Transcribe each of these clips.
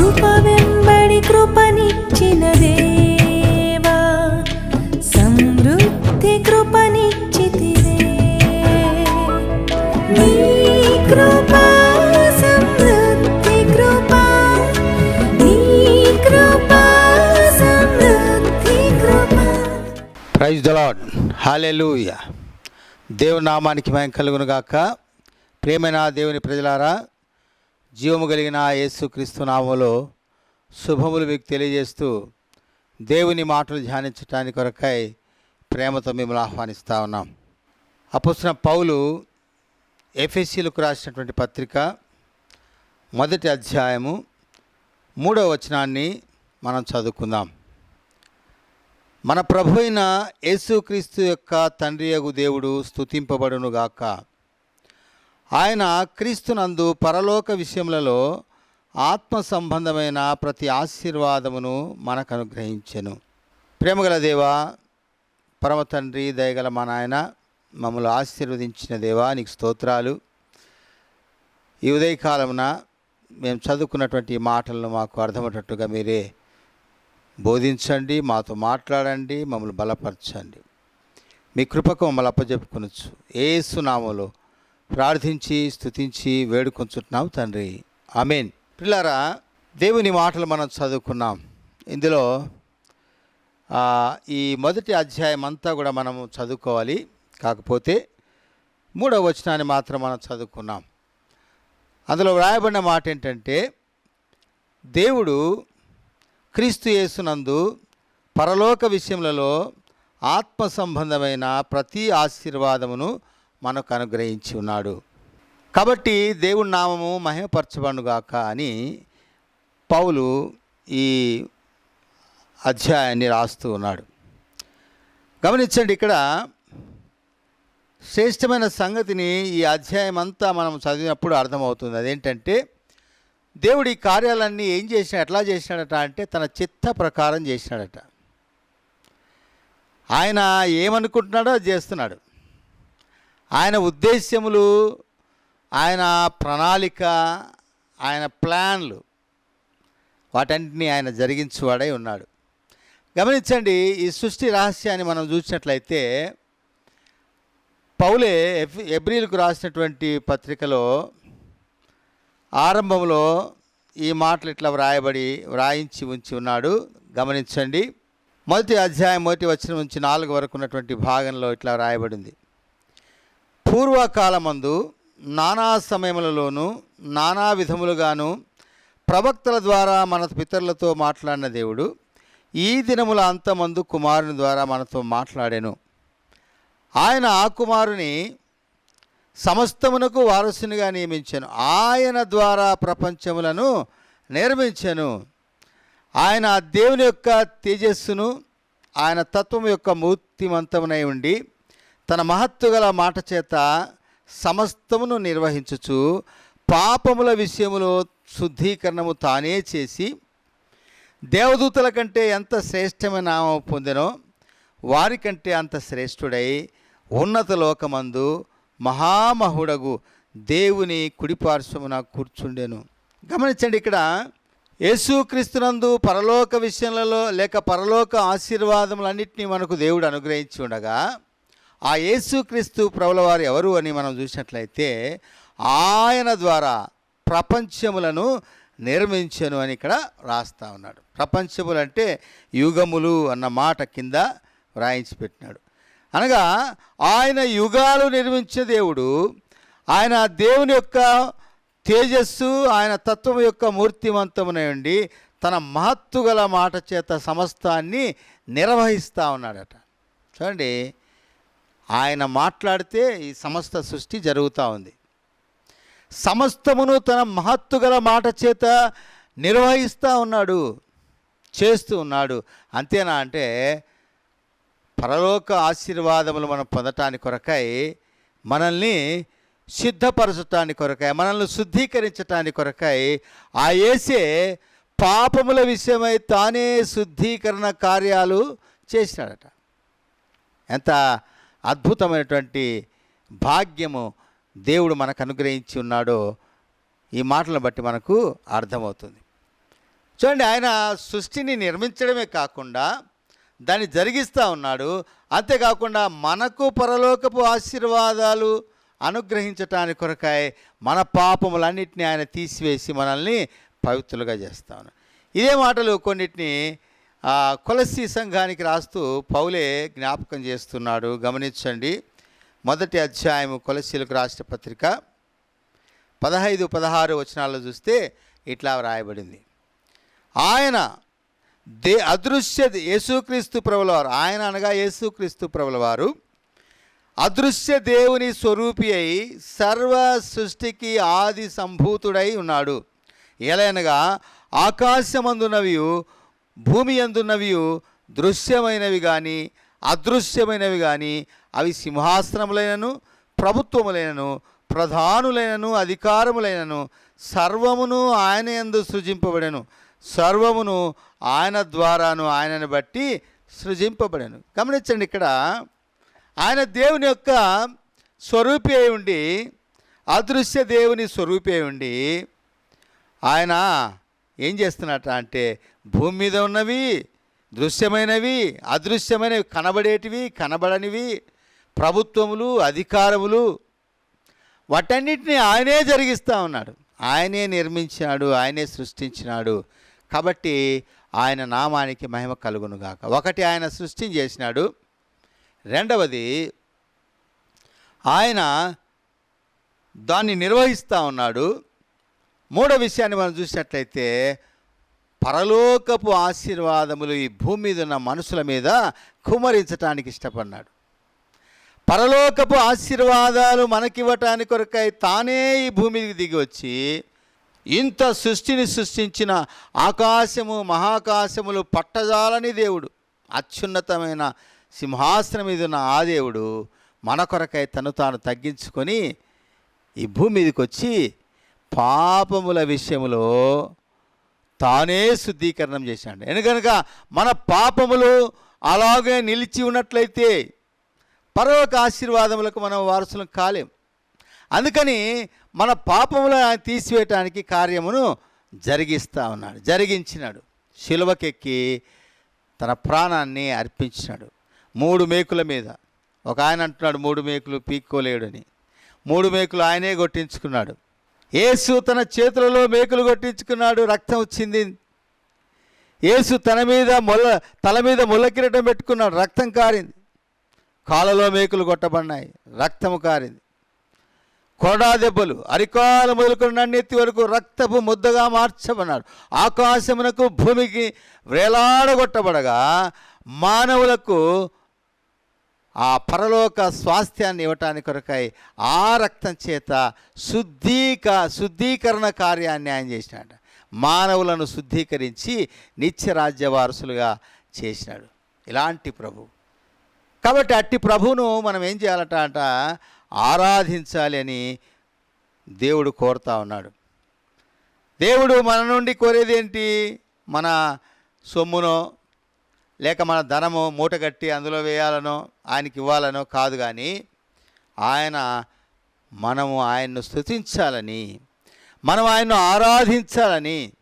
కృప వెంబడి కృపనిచ్చిన దేవా సమృద్ధి కృపనిచ్చితివే. నీ కృప సమృద్ధి కృప నీ కృప సమృద్ధి కృప. ప్రైజ్ ద లాడ్ హాలెలూయ దేవుని నామానికి మేము కలుగును గాక. ప్రేమైన దేవుని ప్రజలారా జీవము కలిగిన యేసుక్రీస్తు నామములో శుభములు మీకు తెలియజేస్తూ దేవుని మాటలు ధ్యానించటానికి కొరకై ప్రేమతో మిమ్మల్ని ఆహ్వానిస్తూ ఉన్నాం. అపుస్తున్న పౌలు ఎఫ్ఎస్సీలకు రాసినటువంటి పత్రిక మొదటి అధ్యాయము మూడవ వచనాన్ని మనం చదువుకుందాం. మన ప్రభు అయిన యేసుక్రీస్తు యొక్క తండ్రి యగు దేవుడు స్తుతింపబడునుగాక. ఆయన క్రీస్తునందు పరలోక విషయములలో ఆత్మ సంబంధమైన ప్రతి ఆశీర్వాదమును మనకు అనుగ్రహించెను ప్రేమగల దేవా పరమ తండ్రి దయగల మా నాయన మమ్మల్ని ఆశీర్వదించిన దేవా నీకు స్తోత్రాలు. ఈ ఉదయకాలమున మేము చదువుకున్నటువంటి మాటలను మాకు అర్థమయ్యేటట్టుగా మీరే బోధించండి మాతో మాట్లాడండి మమ్మల్ని బలపరచండి. మీ కృపకు మమ్మల్ని అప్పచెప్పుకొనొచ్చు ఏసునామలో ప్రార్థించి స్తుతించి వేడుకొంచుతున్నాం తండ్రి. ఆమెన్. పిల్లారా దేవుని మాటలు మనం చదువుకున్నాం. ఇందులో ఈ మొదటి అధ్యాయం అంతా కూడా మనము చదువుకోవాలి. కాకపోతే మూడవ వచనాన్ని మాత్రం మనం చదువుకున్నాం. అందులో వ్రాయబడిన మాట ఏంటంటే దేవుడు క్రీస్తు యేసునందు పరలోక విషయములలో ఆత్మ సంబంధమైన ప్రతి ఆశీర్వాదమును మనకు అనుగ్రహించి ఉన్నాడు. కాబట్టి దేవుడి నామము మహిమపరచబడుగాక అని పౌలు ఈ అధ్యాయాన్ని రాస్తూ ఉన్నాడు. గమనించండి ఇక్కడ శ్రేష్టమైన సంగతిని ఈ అధ్యాయం అంతా మనం చదివినప్పుడు అర్థమవుతుంది. అదేంటంటే దేవుడు ఈ కార్యాలన్నీ ఏం చేసినా ఎట్లా చేసినాడట అంటే తన చిత్త ప్రకారం చేసినాడట. ఆయన ఏమనుకుంటున్నాడో అది చేస్తున్నాడు. ఆయన ఉద్దేశ్యములు ఆయన ప్రణాళిక ఆయన ప్లాన్లు వాటన్నిటిని ఆయన జరిగించువాడై ఉన్నాడు. గమనించండి ఈ సృష్టి రహస్యాన్ని మనం చూసినట్లయితే పౌలే ఎబ్రిల్కు రాసినటువంటి పత్రికలో ఆరంభంలో ఈ మాటలు ఇట్లా వ్రాయబడి వ్రాయించి ఉంచి ఉన్నాడు. గమనించండి మొదటి అధ్యాయం మొదటి వచ్చిన నుంచి నాలుగు వరకు ఉన్నటువంటి భాగంలో ఇట్లా వ్రాయబడింది. పూర్వకాలమందు నానా సమయములలోనూ నానా విధములుగాను ప్రవక్తల ద్వారా మన పితరులతో మాట్లాడిన దేవుడు ఈ దినముల అంతమందు కుమారుని ద్వారా మనతో మాట్లాడాను. ఆయన ఆ కుమారుని సమస్తమునకు వారసునిగా నియమించాను. ఆయన ద్వారా ప్రపంచములను నిర్మించాను. ఆయన దేవుని యొక్క తేజస్సును ఆయన తత్వం యొక్క మూర్తిమంతమునై ఉండి తన మహత్తు గల మాట చేత సమస్తమును నిర్వహించుచు పాపముల విషయములో శుద్ధీకరణము తానే చేసి దేవదూతల కంటే ఎంత శ్రేష్టమైన నామం పొందినో వారికంటే అంత శ్రేష్ఠుడై ఉన్నత లోకమందు మహామహుడగు దేవుని కుడిపార్శ్వమున కూర్చుండెను. గమనించండి ఇక్కడ యేసుక్రీస్తునందు పరలోక విషయంలో లేక పరలోక ఆశీర్వాదములన్నింటినీ మనకు దేవుడు అనుగ్రహించి ఉండగా ఆ యేసుక్రీస్తు ప్రభులవారు ఎవరు అని మనం చూసినట్లయితే ఆయన ద్వారా ప్రపంచములను నిర్మించను అని ఇక్కడ రాస్తా ఉన్నాడు. ప్రపంచములు అంటే యుగములు అన్న మాట కింద వ్రాయించి పెట్టినాడు అనగా ఆయన యుగాలు నిర్మించే దేవుడు ఆయన దేవుని యొక్క తేజస్సు ఆయన తత్వం యొక్క మూర్తిమంతమునై ఉండి తన మహత్తు గల మాట చేత సమస్తాన్ని నిర్వహిస్తూ ఉన్నాడట. చూడండి ఆయన మాట్లాడితే ఈ సమస్త సృష్టి జరుగుతూ ఉంది. సమస్తమును తన మహత్తు గల మాట చేత నిర్వహిస్తూ ఉన్నాడు చేస్తూ ఉన్నాడు. అంతేనా అంటే పరలోక ఆశీర్వాదములు మనం పొందటానికి కొరకై మనల్ని సిద్ధపరచటానికి కొరకై మనల్ని శుద్ధీకరించటానికి కొరకై ఆ ఏసే పాపముల విషయమై తానే శుద్ధీకరణ కార్యాలు చేసినాడట. ఎంత అద్భుతమైనటువంటి భాగ్యము దేవుడు మనకు అనుగ్రహించి ఉన్నాడో ఈ మాటలను బట్టి మనకు అర్థమవుతుంది. చూడండి ఆయన సృష్టిని నిర్మించడమే కాకుండా దాన్ని జరిగిస్తూ ఉన్నాడు. అంతేకాకుండా మనకు పరలోకపు ఆశీర్వాదాలు అనుగ్రహించటానికి కొరకాయ మన పాపములన్నింటినీ ఆయన తీసివేసి మనల్ని పవిత్రులుగా చేస్తా ఉన్నాడు. ఇదే మాటలు కొన్నిటిని కొలసి సంఘానికి రాస్తూ పౌలే జ్ఞాపకం చేస్తున్నాడు. గమనించండి. మొదటి అధ్యాయము కొలసీలకు రాష్ట్ర పత్రిక పదహైదు పదహారు వచనాల్లో చూస్తే ఇట్లా వ్రాయబడింది. ఆయన దే అదృశ్య యేసుక్రీస్తు ప్రభులవారు ఆయన అనగా యేసుక్రీస్తు ప్రభులవారు అదృశ్య దేవుని స్వరూపి అయి సర్వ సృష్టికి ఆది సంభూతుడై ఉన్నాడు. ఎలయనగా ఆకాశమందునవి భూమి అందున్నవి దృశ్యమైనవి కానీ అదృశ్యమైనవి కానీ అవి సింహాసనములైనను ప్రభుత్వములైనను ప్రధానులైనను అధికారములైనను సర్వమును ఆయన యందు సృజింపబడెను. సర్వమును ఆయన ద్వారాను ఆయనను బట్టి సృజింపబడెను. గమనించండి ఇక్కడ ఆయన దేవుని యొక్క స్వరూపి అయి ఉండి అదృశ్య దేవుని స్వరూపి అయి ఉండి ఆయన ఏం చేస్తున్నట అంటే భూమి మీద ఉన్నవి దృశ్యమైనవి అదృశ్యమైనవి కనబడేటివి కనబడనివి ప్రభుత్వములు అధికారములు వాటన్నిటిని ఆయనే జరిగిస్తూ ఉన్నాడు. ఆయనే నిర్మించినాడు ఆయనే సృష్టించినాడు. కాబట్టి ఆయన నామానికి మహిమ కలుగునుగాక ఒకటి ఆయన సృష్టి చేసినాడు. రెండవది ఆయన దాన్ని నిర్వహిస్తూ ఉన్నాడు. మూడో విషయాన్ని మనం చూసినట్లయితే పరలోకపు ఆశీర్వాదములు ఈ భూమి మీద ఉన్న మనుషుల మీద కుమరించటానికి ఇష్టపడినాడు పరలోకపు ఆశీర్వాదాలు మనకివ్వటానికి కొరకై తానే ఈ భూమికి దిగి వచ్చి ఇంత సృష్టిని సృష్టించిన ఆకాశము మహాకాశములు పట్టజాలని దేవుడు అత్యున్నతమైన సింహాసనం మీద ఉన్న ఆ దేవుడు మన కొరకై తను తాను తగ్గించుకొని ఈ భూమి మీదకి వచ్చి పాపముల విషయములో తానే శుద్ధీకరణం చేశాడు. ఎందుకనగా మన పాపములు అలాగే నిలిచి ఉన్నట్లయితే పరలోక ఆశీర్వాదములకు మనం వారసులం కాలేం. అందుకని మన పాపములను తీసివేయటానికి కార్యమును జరిగిస్తూ ఉన్నాడు జరిగించినాడు. శిలువకెక్కి తన ప్రాణాన్ని అర్పించినాడు. మూడు మేకుల మీద. ఒక ఆయన అంటున్నాడు మూడు మేకులు పీక్కోలేడని. మూడు మేకులు ఆయనే కొట్టించుకున్నాడు. యేసు తన చేతులలో మేకులు కొట్టించుకున్నాడు రక్తం వచ్చింది యేసు తన మీద మొల్ల తల మీద ముళ్ళ కిరీటం పెట్టుకున్నాడు రక్తం కారింది. కాళ్ళలో మేకులు కొట్టబడినాయి రక్తము కారింది. కొడా దెబ్బలు అరికాలు మొదలుకున్న నెత్తి వరకు రక్తపు ముద్దగా మార్చబడినాడు. ఆకాశమునకు భూమికి వేలాడగొట్టబడగా మానవులకు ఆ పరలోక స్వాస్థ్యాన్ని ఇవ్వటానికి కొరకై ఆ రక్తం చేత శుద్ధీక శుద్ధీకరణ కార్యాన్ని ఆయన చేసినాడు మానవులను శుద్ధీకరించి నిత్యరాజ్య వారసులుగా చేసినాడు. ఇలాంటి ప్రభు. కాబట్టి అట్టి ప్రభువును మనం ఏం చేయాలట అంట ఆరాధించాలి అని దేవుడు కోరుతా ఉన్నాడు. దేవుడు మన నుండి కోరేది ఏంటి మన సొమ్మునో లేక మన ధనము మూటగట్టి అందులో వేయాలనో ఆయనకి ఇవ్వాలనో కాదు కానీ ఆయన మనము ఆయన్ను స్థుతించాలని మనం ఆయన్ను ఆరాధించాలని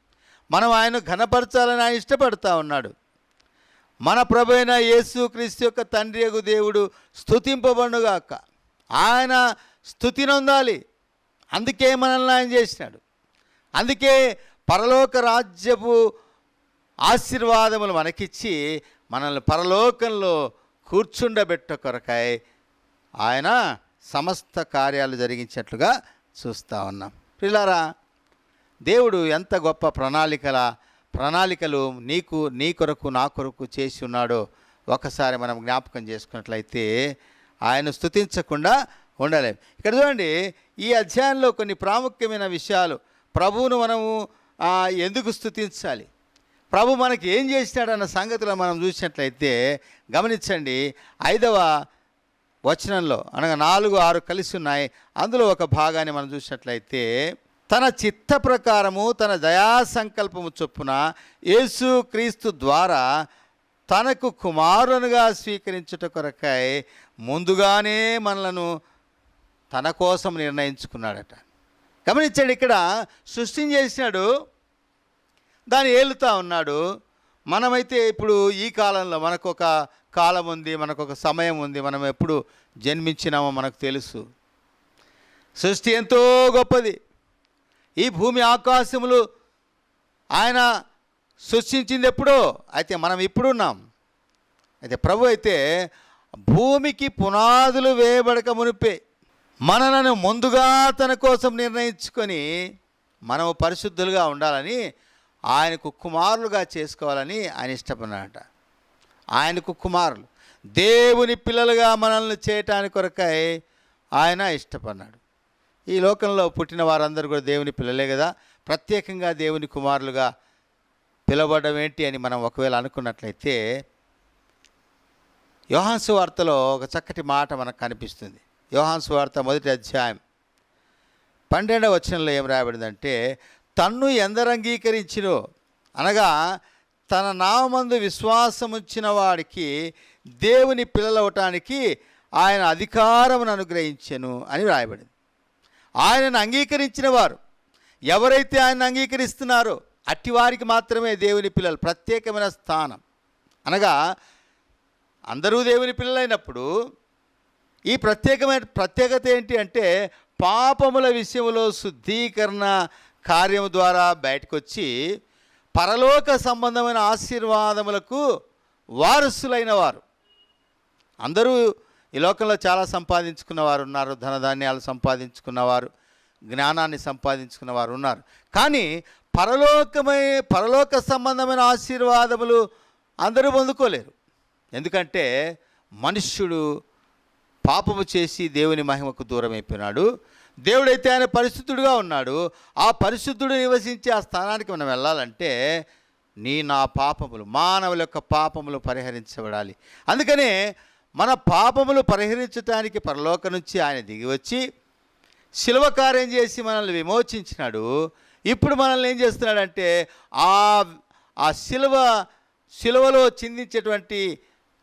మనం ఆయన్ను ఘనపరచాలని ఆయన ఇష్టపడతా ఉన్నాడు. మన ప్రభు అయిన యేసు క్రీస్తు యొక్క తండ్రి యొక్క దేవుడు స్థుతింపబడుగాక ఆయన స్థుతి నొందాలి. అందుకే మనల్ని ఆయన చేసినాడు. అందుకే పరలోక రాజ్యపు ఆశీర్వాదములు మనకిచ్చి మనల్ని పరలోకంలో కూర్చుండబెట్ట కొరకై ఆయన సమస్త కార్యాలు జరిగించినట్లుగా చూస్తూ ఉన్నాం. పిల్లారా దేవుడు ఎంత గొప్ప ప్రణాళికల ప్రణాళికలు నీకు నీ కొరకు నా కొరకు చేసి ఉన్నాడో ఒకసారి మనం జ్ఞాపకం చేసుకున్నట్లయితే ఆయన స్థుతించకుండా ఉండలేం. ఇక్కడ చూడండి ఈ అధ్యాయంలో కొన్ని ప్రాముఖ్యమైన విషయాలు. ప్రభువును మనము ఎందుకు స్థుతించాలి ప్రభు మనకి ఏం చేసినాడన్న సంగతిలో మనం చూసినట్లయితే గమనించండి. ఐదవ వచనంలో అనగా నాలుగు ఆరు కలిసి ఉన్నాయి. అందులో ఒక భాగాన్ని మనం చూసినట్లయితే తన చిత్త ప్రకారము తన దయా సంకల్పము చొప్పున యేసు క్రీస్తు ద్వారా తనకు కుమారునిగా స్వీకరించుట కొరకై ముందుగానే మనలను తన కోసం నిర్ణయించుకున్నాడట. గమనించండి ఇక్కడ సృష్టిని చేసినాడు దాన్ని ఏలుతా ఉన్నాడు. మనమైతే ఇప్పుడు ఈ కాలంలో మనకు ఒక కాలం ఉంది మనకు ఒక సమయం ఉంది మనం ఎప్పుడు జన్మించినామో మనకు తెలుసు. సృష్టి ఎంతో గొప్పది. ఈ భూమి ఆకాశములు ఆయన సృష్టించింది ఎప్పుడో అయితే మనం ఇప్పుడున్నాం అయితే ప్రభు అయితే భూమికి పునాదులు వేయబడక మునిపే మనలను ముందుగా తన కోసం నిర్ణయించుకొని మనము పరిశుద్ధులుగా ఉండాలని ఆయనకు కుమారులుగా చేసుకోవాలని ఆయన ఇష్టపడినాడట ఆయనకు కుమారులు. దేవుని పిల్లలుగా మనల్ని చేయటానికి కొరకై ఆయన ఇష్టపడినాడు ఈ లోకంలో పుట్టిన వారందరూ కూడా దేవుని పిల్లలే కదా. ప్రత్యేకంగా దేవుని కుమారులుగా పిలవడం ఏంటి అని మనం ఒకవేళ అనుకున్నట్లయితే యోహాన్సు వార్తలో ఒక చక్కటి మాట మనకు కనిపిస్తుంది. యోహాన్సు వార్త మొదటి అధ్యాయం పన్నెండవ వచనంలో ఏం రాయబడిందంటే తన్ను ఎందరు అంగీకరించినో అనగా తన నామందు విశ్వాసం వాడికి దేవుని పిల్లలవటానికి ఆయన అధికారమును అనుగ్రహించెను అని వ్రాయబడింది. ఆయనను అంగీకరించిన వారు ఎవరైతే ఆయన అంగీకరిస్తున్నారో అట్టి వారికి మాత్రమే దేవుని పిల్లలు ప్రత్యేకమైన స్థానం. అనగా అందరూ దేవుని పిల్లలైనప్పుడు ఈ ప్రత్యేకమైన ప్రత్యేకత ఏంటి అంటే పాపముల విషయంలో శుద్ధీకరణ కార్యము ద్వారా బయటకు వచ్చి పరలోక సంబంధమైన ఆశీర్వాదములకు వారసులైన వారు. అందరూ ఈ లోకంలో చాలా సంపాదించుకున్న వారు ఉన్నారు ధనధాన్యాలు సంపాదించుకున్నవారు జ్ఞానాన్ని సంపాదించుకున్న వారు ఉన్నారు. కానీ పరలోకమై పరలోక సంబంధమైన ఆశీర్వాదములు అందరూ పొందుకోలేరు. ఎందుకంటే మనుష్యుడు పాపము చేసి దేవుని మహిమకు దూరం అయిపోయినాడు దేవుడైతే ఆయన పరిశుద్ధుడుగా ఉన్నాడు. ఆ పరిశుద్ధుడు నివసించే ఆ స్థానానికి మనం వెళ్ళాలంటే నీ నా పాపములు మానవుల యొక్క పాపములు పరిహరించబడాలి. అందుకనే మన పాపములు పరిహరించడానికి పరలోక నుంచి ఆయన దిగి వచ్చి శిలువ కార్యం చేసి మనల్ని విమోచించినాడు. ఇప్పుడు మనల్ని ఏం చేస్తున్నాడంటే ఆ ఆ శిలువ శిలువలో చిందించేటువంటి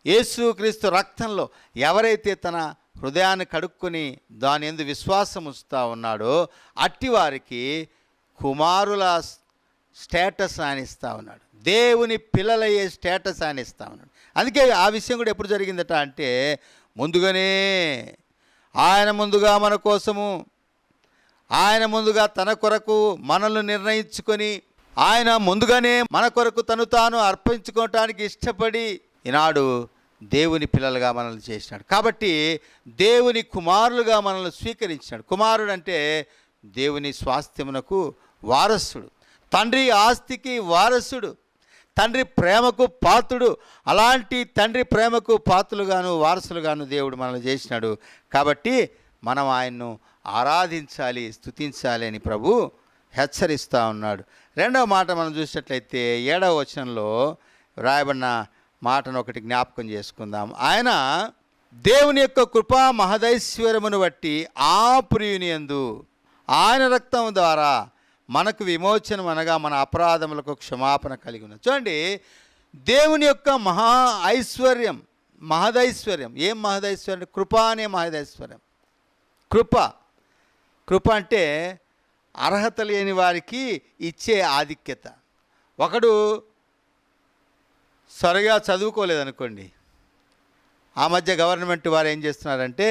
యేసుక్రీస్తు రక్తంలో ఎవరైతే తన హృదయాన్ని కడుక్కొని దాని ఎందు విశ్వాసం ఉంచుతా ఉన్నాడో అట్టి వారికి కుమారుల స్టేటస్ ఆనిస్తూ ఉన్నాడు. దేవుని పిల్లలయ్యే స్టేటస్ ఆనిస్తూ ఉన్నాడు. అందుకే ఆ విషయం కూడా ఎప్పుడు జరిగిందట అంటే ముందుగానే ఆయన ముందుగా మన కోసము ఆయన ముందుగా తన కొరకు మనల్ని నిర్ణయించుకొని ఆయన ముందుగానే మన కొరకు తను తాను అర్పించుకోవటానికి ఇష్టపడి ఈనాడు దేవుని పిల్లలుగా మనల్ని చేసినాడు. కాబట్టి దేవుని కుమారులుగా మనల్ని స్వీకరించినాడు. కుమారుడు అంటే దేవుని స్వాస్థ్యమునకు వారసుడు. తండ్రి ఆస్తికి వారసుడు. తండ్రి ప్రేమకు పాత్రుడు. అలాంటి తండ్రి ప్రేమకు పాత్రులుగాను వారసులుగాను దేవుడు మనల్ని చేసినాడు. కాబట్టి మనం ఆయన్ను ఆరాధించాలి స్థుతించాలి అని ప్రభు హెచ్చరిస్తూ ఉన్నాడు. రెండవ మాట మనం చూసినట్లయితే ఏడవ వచనంలో రాయబడిన మాటను ఒకటి జ్ఞాపకం చేసుకుందాం. ఆయన దేవుని యొక్క కృపా మహదైశ్వర్యమును బట్టి ఆ ప్రియుని యందు ఆయన రక్తం ద్వారా మనకు విమోచనం అనగా మన అపరాధములకు క్షమాపణ కలిగి ఉన్నది చూడండి దేవుని యొక్క మహా ఐశ్వర్యం మహదైశ్వర్యం. ఏం మహదైశ్వర్యం కృప అనే మహదైశ్వర్యం. కృప. కృప అంటే అర్హత లేని వారికి ఇచ్చే ఆధిక్యత. ఒకడు సరిగా చదువుకోలేదనుకోండి. ఆ మధ్య గవర్నమెంట్ వారు ఏం చేస్తున్నారంటే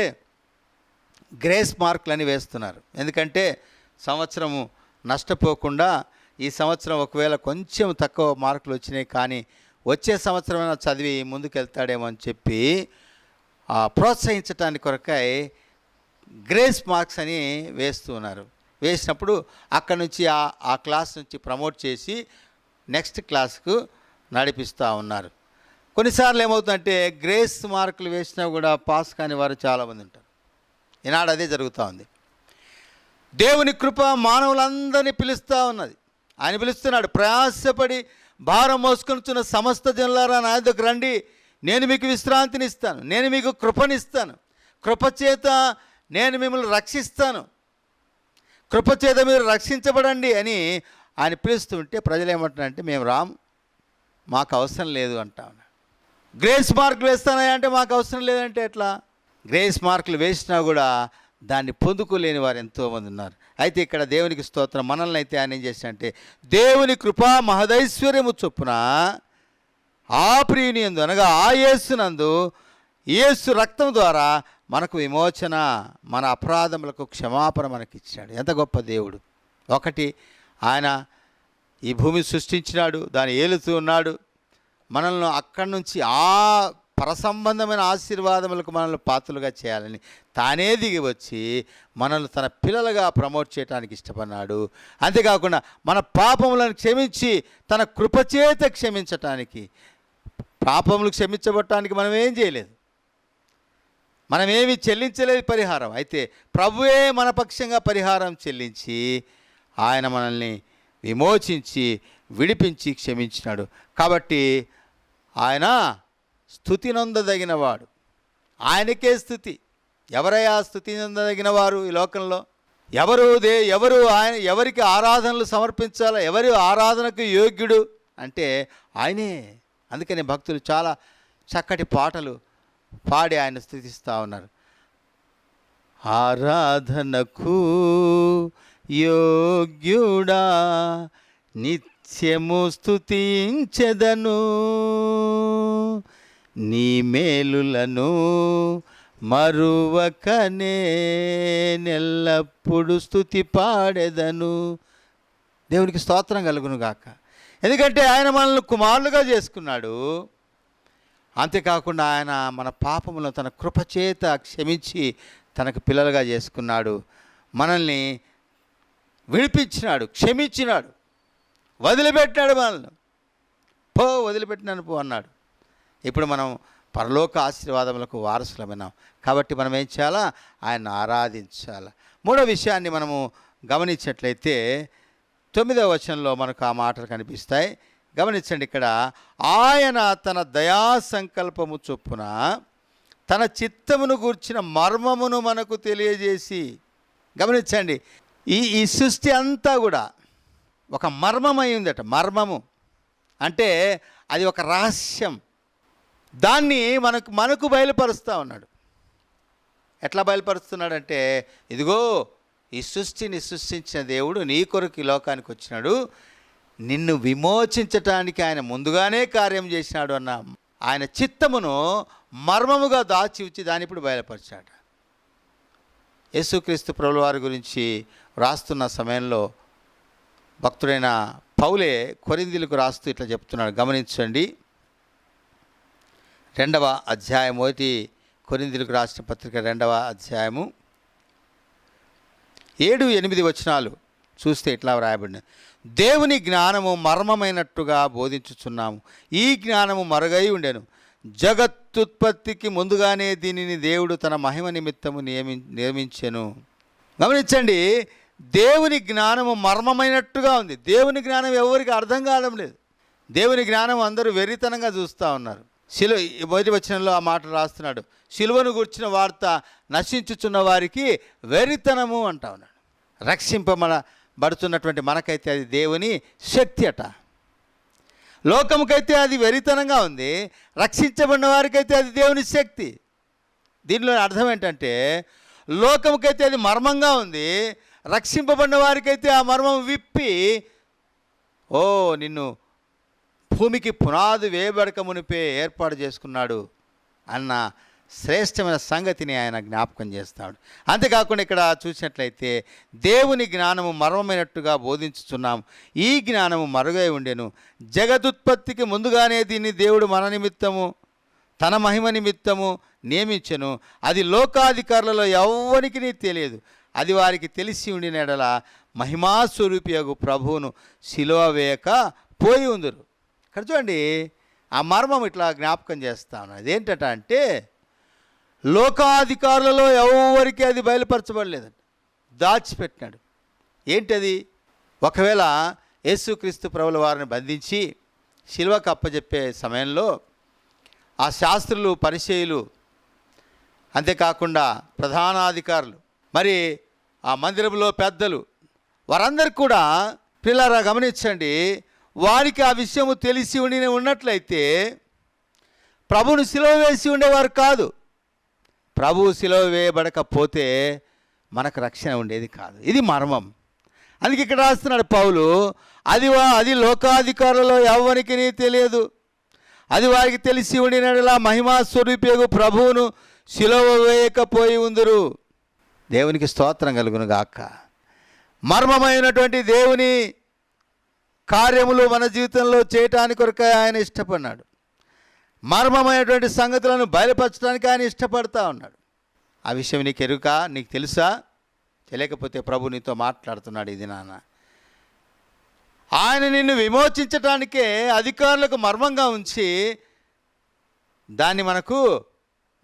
గ్రేస్ మార్కులని వేస్తున్నారు. ఎందుకంటే సంవత్సరము నష్టపోకుండా ఈ సంవత్సరం ఒకవేళ కొంచెం తక్కువ మార్కులు వచ్చినాయి కానీ వచ్చే సంవత్సరమైనా చదివి ముందుకెళ్తాడేమో అని చెప్పి ప్రోత్సహించటానికి కొరకై గ్రేస్ మార్క్స్ అని వేస్తున్నారు వేసినప్పుడు అక్కడ నుంచి ఆ ఆ క్లాస్ నుంచి ప్రమోట్ చేసి నెక్స్ట్ క్లాస్కు నడిపిస్తూ ఉన్నారు. కొన్నిసార్లు ఏమవుతుందంటే గ్రేస్ మార్కులు వేసినా కూడా పాస్ కాని వారు చాలామంది ఉంటారు. ఈనాడు అదే జరుగుతూ ఉంది. దేవుని కృప మానవులందరినీ పిలుస్తూ ఉన్నది. ఆయన పిలుస్తున్నాడు ప్రయాసపడి భారం మోసుకొనిచున్న సమస్త జనులారా నా దగ్గర రండి. నేను మీకు విశ్రాంతిని ఇస్తాను నేను మీకు కృపనిస్తాను. కృపచేత నేను మిమ్మల్ని రక్షిస్తాను. కృపచేత మీరు రక్షించబడండి అని ఆయన పిలుస్తుంటే ప్రజలు ఏమంటున్నారంటే మేము రాము. మాకు అవసరం లేదు అంటా గ్రేస్ మార్కులు వేస్తానంటే మాకు అవసరం లేదంటే ఎట్లా? గ్రేస్ మార్కులు వేసినా కూడా దాన్ని పొందుకోలేని వారు ఎంతోమంది ఉన్నారు. అయితే ఇక్కడ దేవునికి స్తోత్రం మనల్ని అయితే ఆయన ఏం చేశాడంటే దేవుని కృపా మహదైశ్వర్యము చొప్పున ఆ ప్రియుని ఎందు అనగా ఆ యేసునందు యేసు రక్తం ద్వారా మనకు విమోచన మన అపరాధములకు క్షమాపణ మనకి ఇచ్చాడు ఎంత గొప్ప దేవుడు. ఒకటి ఆయన ఈ భూమి సృష్టించినాడు దాన్ని ఏలుతూ ఉన్నాడు. మనల్ని అక్కడి నుంచి ఆ పరసంబంధమైన ఆశీర్వాదములకు మనల్ని పాత్రలుగా చేయాలని తానే దిగి వచ్చి మనల్ని తన పిల్లలుగా ప్రమోట్ చేయడానికి ఇష్టపడినాడు. అంతేకాకుండా మన పాపములను క్షమించి తన కృపచేత క్షమించటానికి పాపములు క్షమించబట్టడానికి మనం ఏం చేయలేదు. మనమేమి చెల్లించలేదు పరిహారం. అయితే ప్రభువే మన పక్షంగా పరిహారం చెల్లించి ఆయన మనల్ని విమోచించి విడిపించి క్షమించినాడు. కాబట్టి ఆయన స్థుతి నొందదగినవాడు. ఆయనకే స్థుతి. ఎవరయ్యా స్థుతి నొందదగిన వారు ఈ లోకంలో? ఎవరు దే ఎవరు ఆయన ఎవరికి ఆరాధనలు సమర్పించాలో? ఎవరి ఆరాధనకు యోగ్యుడు? అంటే ఆయనే. అందుకని భక్తులు చాలా చక్కటి పాటలు పాడి ఆయన స్థుతిస్తూ ఉన్నారు. ఆరాధనకు యోగ్యుడా నిత్యము స్తుతించెదను. నీ మేలులను మరువకనే నెల్లప్పుడు స్థుతి పాడెదను దేవునికి స్తోత్రం కలుగును గాక. ఎందుకంటే ఆయన మనల్ని కుమారులుగా చేసుకున్నాడు. అంతేకాకుండా ఆయన మన పాపములను తన కృపచేత క్షమించి తనకు పిల్లలుగా చేసుకున్నాడు. మనల్ని విడిపించినాడు క్షమించినాడు వదిలిపెట్టాడు మనల్ని. పో వదిలిపెట్టినాను పో అన్నాడు. ఇప్పుడు మనం పరలోక ఆశీర్వాదములకు వారసులమైనాం. కాబట్టి మనం ఏం చేయాలా? ఆయన ఆరాధించాలి? మూడో విషయాన్ని మనము గమనించినట్లయితే తొమ్మిదవ వచనంలో మనకు ఆ మాటలు కనిపిస్తాయి. గమనించండి ఇక్కడ ఆయన తన దయా సంకల్పము చొప్పున తన చిత్తమును గూర్చిన మర్మమును మనకు తెలియజేసి గమనించండి ఈ ఈ సృష్టి అంతా కూడా ఒక మర్మమై ఉందట మర్మము. అంటే అది ఒక రహస్యం. దాన్ని మనకు మనకు బయలుపరుస్తూ ఉన్నాడు. ఎట్లా బయలుపరుస్తున్నాడంటే ఇదిగో ఈ సృష్టిని సృష్టించిన దేవుడు నీ కొరకు ఈ లోకానికి వచ్చినాడు. నిన్ను విమోచించటానికి ఆయన ముందుగానే కార్యం చేసినాడు అన్న ఆయన చిత్తమును మర్మముగా దాచి ఉంచి దాన్ని ఇప్పుడు బయలుపరిచాడు యేసుక్రీస్తు ప్రభుల వారి గురించి రాస్తున్న సమయంలో భక్తుడైన పౌలే కొరిందీలకు రాస్తూ ఇట్లా చెప్తున్నాడు. గమనించండి. రెండవ అధ్యాయం ఒకటి కొరిందీలకు రాసిన పత్రిక రెండవ అధ్యాయము ఏడు ఎనిమిది వచనాలు చూస్తే ఇట్లా వ్రాయబడిన దేవుని జ్ఞానము మర్మమైనట్టుగా బోధించుచున్నాము. ఈ జ్ఞానము మరుగై ఉండెను. జగత్తుత్పత్తికి ముందుగానే దీనిని దేవుడు తన మహిమ నిమిత్తము నియమి నియమించెను. గమనించండి దేవుని జ్ఞానము మర్మమైనట్టుగా ఉంది. దేవుని జ్ఞానం ఎవరికి అర్థం కావడం లేదు. దేవుని జ్ఞానం అందరూ వెర్రితనంగా చూస్తూ ఉన్నారు. శిలు మొదటి వచనంలో ఆ మాట రాస్తున్నాడు. శిలువను గుర్చిన వార్త నశించుచున్న వారికి వెర్రితనము అంటా ఉన్నాడు. రక్షింపమన బడుతున్నటువంటి మనకైతే అది దేవుని శక్తి అట. లోకముకైతే అది వెరితనంగా ఉంది. రక్షించబడిన వారికైతే అది దేవుని శక్తి. దీనిలో అర్థం ఏంటంటే లోకముకైతే అది మర్మంగా ఉంది. రక్షింపబడిన వారికైతే ఆ మర్మం విప్పి ఓ నిన్ను భూమికి పునాది వేయబడక మునిపే ఏర్పాటు చేసుకున్నాడు అన్న శ్రేష్టమైన సంగతిని ఆయన జ్ఞాపకం చేస్తాడు. అంతేకాకుండా ఇక్కడ చూసినట్లయితే దేవుని జ్ఞానము మర్మమైనట్టుగా బోధించుచున్నాం. ఈ జ్ఞానము మరుగై ఉండెను. జగదుత్పత్తికి ముందుగానే దీన్ని దేవుడు మన నిమిత్తము తన మహిమ నిమిత్తము నియమించెను. అది లోకాధికారులలో ఎవ్వరికి తెలియదు. అది వారికి తెలిసి ఉండిన ఎడల మహిమాస్వరూపియగు ప్రభువును శిలువ వేయక పోయి ఉందరు. ఇక్కడ చూడండి ఆ మర్మం ఇట్లా జ్ఞాపకం చేస్తా అదేంటట అంటే లోకాధికారులలో ఎవరికి అది బయలుపరచబడలేదండి దాచిపెట్టినాడు. ఏంటది? ఒకవేళ యేసుక్రీస్తు ప్రభుల వారిని బంధించి శిల్వకు కప్పజెప్పే సమయంలో ఆ శాస్త్రులు పరిచయులు అంతేకాకుండా ప్రధానాధికారులు మరి ఆ మందిరంలో పెద్దలు వారందరూ కూడా పిల్లరా గమనించండి వారికి ఆ విషయము తెలిసి ఉండి ఉన్నట్లయితే ప్రభును సిలువ వేసి ఉండేవారు కాదు. ప్రభు సిలువ వేయబడకపోతే మనకు రక్షణ ఉండేది కాదు. ఇది మర్మం. అందుకే ఇక్కడ రాస్తున్నాడు పౌలు అది వా అది లోకాధికారులలో ఎవరికి తెలియదు. అది వారికి తెలిసి ఉండినలా మహిమా స్వరూపయోగు ప్రభువును శిలవ వేయకపోయి ఉందరు. దేవునికి స్తోత్రం కలుగును గాక. మర్మమైనటువంటి దేవుని కార్యములు మన జీవితంలో చేయటానికి కొరకే ఆయన ఇష్టపడినాడు. మర్మమైనటువంటి సంగతులను బయలుపరచడానికి ఆయన ఇష్టపడతా ఉన్నాడు. ఆ విషయం నీకు ఎరుక నీకు తెలుసా? తెలియకపోతే ప్రభు నీతో మాట్లాడుతున్నాడు ఇది నాన్న ఆయన నిన్ను విమోచించటానికే అధికారులకు మర్మంగా ఉంచి దాన్ని మనకు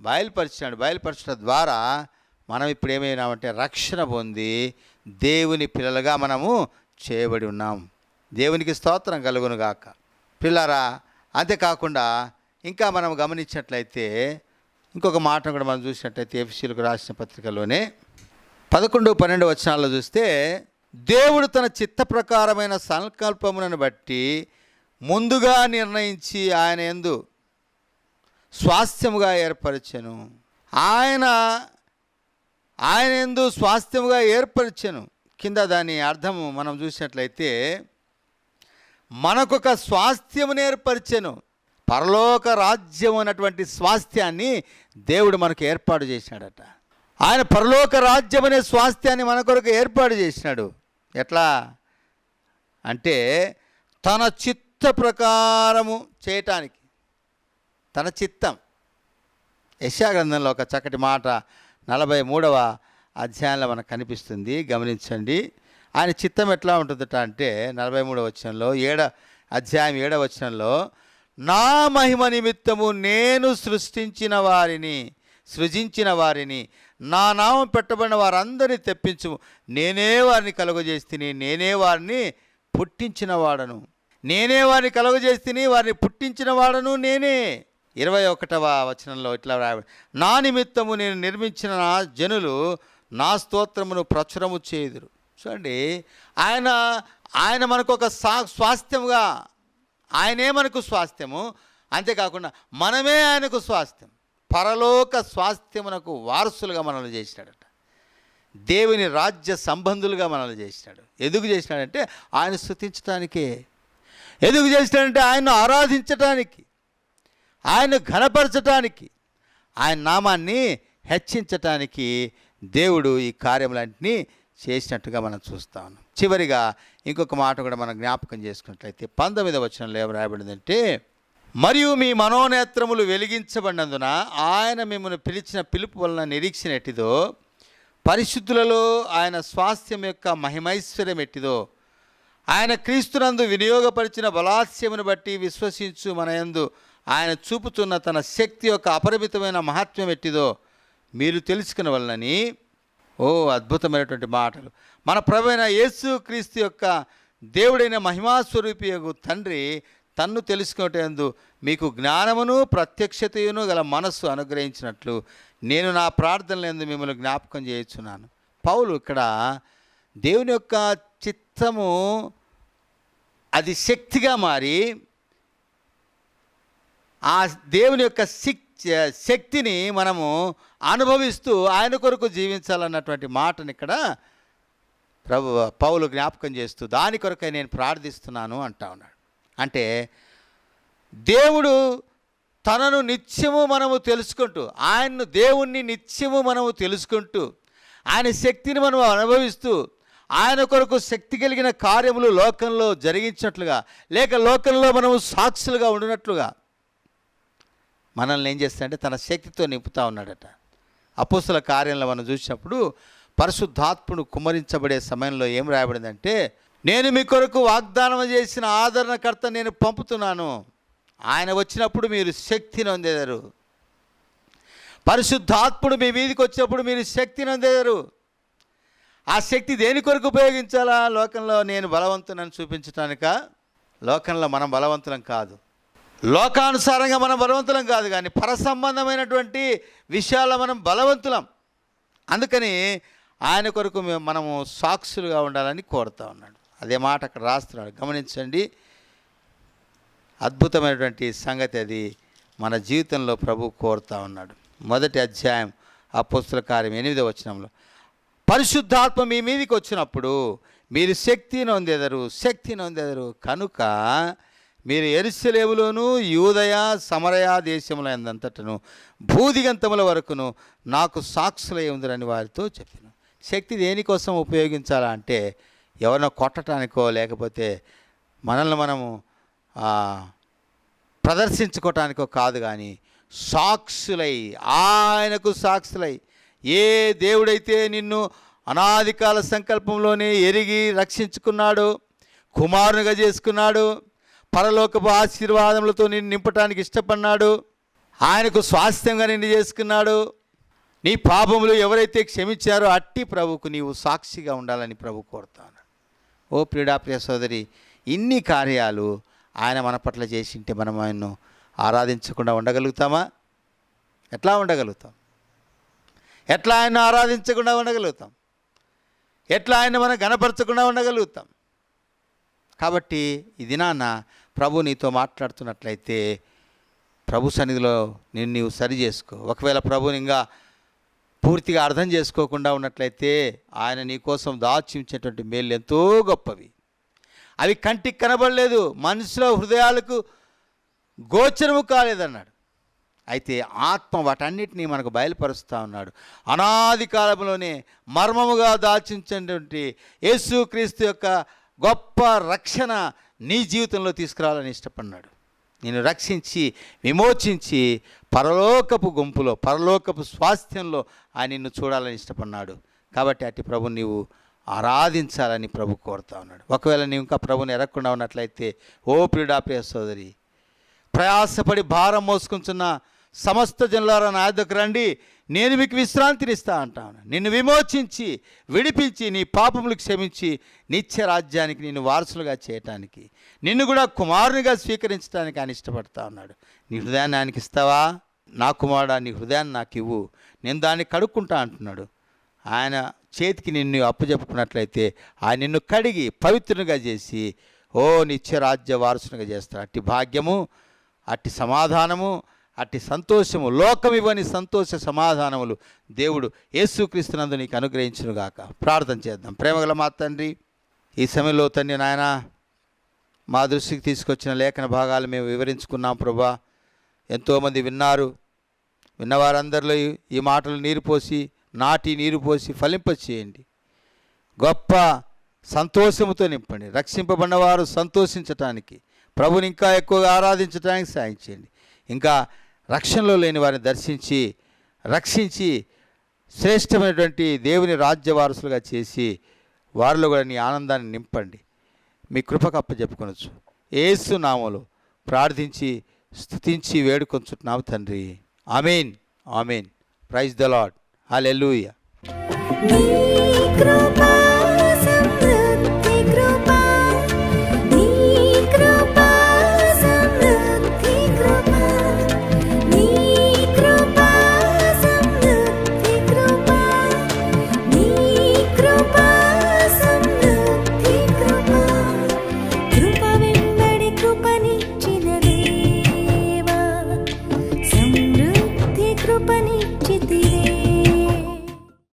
బయలుపరిచాడు బయలుపరచడం ద్వారా మనం ఇప్పుడు ఏమైనామంటే రక్షణ పొంది దేవుని పిల్లలుగా మనము చేయబడి ఉన్నాం. దేవునికి స్తోత్రం కలుగును గాక. పిల్లరా అంతేకాకుండా ఇంకా మనం గమనించినట్లయితే ఇంకొక మాట కూడా మనం చూసినట్లయితే ఎఫ్సీలకు రాసిన పత్రికలోనే పదకొండు పన్నెండు వచనాల్లో చూస్తే దేవుడు తన చిత్త ప్రకారమైన సంకల్పములను బట్టి ముందుగా నిర్ణయించి ఆయన ఎందు స్వాస్థ్యముగా ఏర్పరచెను. ఆయన ఆయన ఎందు స్వాస్థ్యముగా ఏర్పరచెను. కింద దాని అర్థము మనం చూసినట్లయితే మనకొక స్వాస్థ్యము ఏర్పరిచెను. పరలోక రాజ్యం అన్నటువంటి స్వాస్థ్యాన్ని దేవుడు మనకు ఏర్పాటు చేసినాడట. ఆయన పరలోక రాజ్యం అనే స్వాస్థ్యాన్ని మన కొరకు ఏర్పాటు చేసినాడు. ఎట్లా? అంటే తన చిత్త ప్రకారము చేయటానికి. తన చిత్తం. యశాగ్రంథంలో ఒక చక్కటి మాట నలభై మూడవ అధ్యాయంలో మనకు కనిపిస్తుంది. గమనించండి. ఆయన చిత్తం ఎట్లా ఉంటుందట అంటే నలభై మూడవ వచనంలో ఏడ అధ్యాయం ఏడవ వచనంలో నా మహిమ నిమిత్తము నేను సృష్టించిన వారిని సృజించిన వారిని నా నామం పెట్టబడిన వారందరినీ తెప్పించు నేనే వారిని కలుగజేస్తుని నేనే వారిని పుట్టించిన వాడను నేనే వారిని కలుగజేస్తుని వారిని పుట్టించిన వాడను నేనే. ఇరవై ఒకటవ వచనంలో ఇట్లా రాయబడి నా నిమిత్తము నేను నిర్మించిన నా జనులు నా స్తోత్రమును ప్రచురము చేయుదురు. చూడండి ఆయన ఆయన మనకు ఒక సా స్వాస్థ్యముగా ఆయనే మనకు స్వాస్థ్యము. అంతేకాకుండా మనమే ఆయనకు స్వాస్థ్యం. పరలోక స్వాస్థ్యమునకు వారసులుగా మనల్ని చేసినాడట. దేవుని రాజ్య సంబంధులుగా మనల్ని చేసినాడు. ఎందుకు చేసినాడంటే ఆయన స్థుతించడానికే ఎందుకు చేసినాడంటే ఆయన్ను ఆరాధించటానికి. ఆయన ఘనపరచటానికి ఆయన నామాన్ని హెచ్చించటానికి దేవుడు ఈ కార్యములన్నింటినీ చేసినట్టుగా మనం చూస్తాం చివరిగా ఇంకొక మాట కూడా మనం జ్ఞాపకం చేసుకున్నట్లయితే పంతొమ్మిదవ వచనంలో ఏం రాయబడిందంటే మరియు మీ మనోనేత్రములు వెలిగించబడినందున ఆయన మిమ్మల్ని పిలిచిన పిలుపు వలన నిరీక్షణ ఎట్టిదో పరిశుద్ధులలో ఆయన స్వాస్థ్యం యొక్క మహిమైశ్వర్యం ఎట్టిదో ఆయన క్రీస్తునందు వినియోగపరిచిన బలాస్యమును బట్టి విశ్వసించు మన యందు ఆయన చూపుతున్న తన శక్తి యొక్క అపరిమితమైన మహత్వం ఎట్టిదో మీరు తెలుసుకున్న వలనని ఓ అద్భుతమైనటువంటి మాటలు. మన ప్రభైన యేసు క్రీస్తు యొక్క దేవుడైన మహిమాస్వరూపి యొక్క తండ్రి తన్ను తెలుసుకునేందు మీకు జ్ఞానమును ప్రత్యక్షతయును గల మనస్సు అనుగ్రహించినట్లు నేను నా ప్రార్థనలందు మిమ్మల్ని జ్ఞాపకం చేయించున్నాను. పౌలు ఇక్కడ దేవుని యొక్క చిత్తము అది శక్తిగా మారి ఆ దేవుని యొక్క శక్తిని మనము అనుభవిస్తూ ఆయన కొరకు జీవించాలన్నటువంటి మాటను ఇక్కడ ప్రభు పౌలు జ్ఞాపకం చేస్తూ దాని కొరకై నేను ప్రార్థిస్తున్నాను అంటా ఉన్నాడు. అంటే దేవుడు తనను నిత్యము మనము తెలుసుకుంటూ ఆయన్ను దేవుణ్ణి నిత్యము మనము తెలుసుకుంటూ ఆయన శక్తిని మనం అనుభవిస్తూ ఆయన కొరకు శక్తి కలిగిన కార్యములు లోకంలో జరిగించినట్లుగా లేక లోకంలో మనము సాక్షులుగా ఉండినట్లుగా మనల్ని ఏం చేస్తాడంటే తన శక్తితో నింపుతా ఉన్నాడట. అపోసుల కార్యంలో మనం చూసినప్పుడు పరిశుద్ధాత్ముడు కుమ్మరించబడే సమయంలో ఏం రాయబడిందంటే నేను మీ కొరకు వాగ్దానం చేసిన ఆదరణకర్త నేను పంపుతున్నాను. ఆయన వచ్చినప్పుడు మీరు శక్తిని పొందేదారు పరిశుద్ధాత్ముడు మీ మీదికి వచ్చినప్పుడు మీరు శక్తిని పొందేదారు ఆ శక్తి దేని కొరకు ఉపయోగించాలా? లోకంలో నేను బలవంతునని చూపించటానిక? లోకంలో మనం బలవంతులం కాదు. లోకానుసారంగా మనం బలవంతులం కాదు కానీ పరసంబంధమైనటువంటి విషయాల్లో మనం బలవంతులం. అందుకని ఆయన కొరకు మేము మనము సాక్షులుగా ఉండాలని కోరుతా ఉన్నాడు. అదే మాట అక్కడ రాస్తున్నాడు. గమనించండి. అద్భుతమైనటువంటి సంగతి అది మన జీవితంలో ప్రభు కోరుతా ఉన్నాడు. మొదటి అధ్యాయం ఆ పుస్తక కార్యం ఎనిమిదో వచనంలో పరిశుద్ధాత్మ మీ మీదకి వచ్చినప్పుడు మీరు శక్తి నొందెదరు శక్తి నొందెదరు కనుక మీరు ఎరుసలేములోను యూదయ సమరయ దేశముల ఎందంతటను భూదిగంతముల వరకును నాకు సాక్షులై ఉందిరని వారితో చెప్పాను. శక్తి దేనికోసం ఉపయోగించాలా అంటే ఎవరినో కొట్టడానికో లేకపోతే మనల్ని మనము ప్రదర్శించుకోవటానికో కాదు కానీ సాక్షులై ఆయనకు సాక్షులై ఏ దేవుడైతే నిన్ను అనాదికాల సంకల్పంలోనే ఎరిగి రక్షించుకున్నాడు కుమారునిగా చేసుకున్నాడు పరలోకపు ఆశీర్వాదములతో నిన్ను నింపటానికి ఇష్టపడినాడు. ఆయనకు స్వాస్థ్యంగా నిన్ను చేసుకున్నాడు. నీ పాపములు ఎవరైతే క్షమించారో అట్టి ప్రభుకు నీవు సాక్షిగా ఉండాలని ప్రభు కోరుతాను. ఓ ప్రియుడా ప్రియ సోదరి ఇన్ని కార్యాలు ఆయన మన పట్ల చేసింటే మనం ఆయన్ను ఆరాధించకుండా ఉండగలుగుతామా? ఎట్లా ఉండగలుగుతాం? ఎట్లా ఆయన ఆరాధించకుండా ఉండగలుగుతాం? ఎట్లా ఆయన మనం గణపరచకుండా ఉండగలుగుతాం? కాబట్టి ఈ దినాన ప్రభు నీతో మాట్లాడుతున్నట్లయితే ప్రభు సన్నిధిలో నేను నీవు సరి చేసుకో. ఒకవేళ ప్రభుని ఇంకా పూర్తిగా అర్థం చేసుకోకుండా ఉన్నట్లయితే ఆయన నీ కోసం దాచి మేలు ఎంతో గొప్పవి. అవి కంటికి కనబడలేదు. మనసులో హృదయాలకు గోచరము కాలేదన్నాడు. అయితే ఆత్మ వాటన్నిటినీ మనకు బయలుపరుస్తూ ఉన్నాడు. అనాది కాలంలోనే మర్మముగా దాచించినటువంటి యేసుక్రీస్తు యొక్క గొప్ప రక్షణ నీ జీవితంలో తీసుకురావాలని ఇష్టపడినాడు. నేను రక్షించి విమోచించి పరలోకపు గుంపులో పరలోకపు స్వాస్థ్యంలో ఆయన నిన్ను చూడాలని ఇష్టపడినాడు. కాబట్టి అటు ప్రభు నీవు ఆరాధించాలని ప్రభు కోరుతా ఉన్నాడు. ఒకవేళ నీవు ఇంకా ప్రభుని ఎరగకుండా ఉన్నట్లయితే ఓ ప్రియుడా ప్రియ సోదరి ప్రయాసపడి భారం మోసుకుంటున్న సమస్త జనులారా నా దగ్గర రండి. నేను మీకు విశ్రాంతినిస్తా అంటాను. నిన్ను విమోచించి విడిపించి నీ పాపములు క్షమించి నిత్య రాజ్యానికి నిన్ను వారసులుగా చేయటానికి నిన్ను కూడా కుమారునిగా స్వీకరించడానికి ఆయన ఇష్టపడతా ఉన్నాడు. నీ హృదయాన్ని ఆయనకి ఇస్తావా? నా కుమారుడా నీ హృదయాన్ని నాకు ఇవ్వు. నేను దాన్ని కడుక్కుంటా అంటున్నాడు. ఆయన చేతికి నిన్ను అప్పచెప్పుకున్నట్లయితే ఆయన నిన్ను కడిగి పవిత్రునిగా చేసి ఓ నిత్య రాజ్య వారసునిగా చేస్తాడు. అట్టి భాగ్యము అట్టి సమాధానము అట్టి సంతోషము లోకం ఇవ్వని సంతోష సమాధానములు దేవుడు యేసుక్రీస్తునందు నీకు అనుగ్రహించునుగాక. ప్రార్థన చేద్దాం. ప్రేమగల మా తండ్రి ఈ సమయంలో తండ్రి నాయన మా దృష్టికి తీసుకొచ్చిన లేఖన భాగాలు మేము వివరించుకున్నాం ప్రభా. ఎంతోమంది విన్నారు. విన్నవారందరిలో ఈ- ఈ మాటలు నీరు పోసి నాటి నీరు పోసి ఫలింపచేయండి గొప్ప సంతోషముతో నింపండి. రక్షింపబడినవారు సంతోషించటానికి ప్రభుని ఇంకా ఎక్కువగా ఆరాధించడానికి సాయం చేయండి. ఇంకా రక్షణలో లేని వారిని దర్శించి రక్షించి శ్రేష్టమైనటువంటి దేవుని రాజ్య వారసులుగా చేసి వారిలో కూడా నీ ఆనందాన్ని నింపండి. మీ కృపకు అప్పచెప్పుకొనొచ్చు. ఏసు నామలు ప్రార్థించి స్తుతించి వేడుకొంచుతున్నాము తండ్రి. Amen. Amen. Praise the lord hallelujah. నీ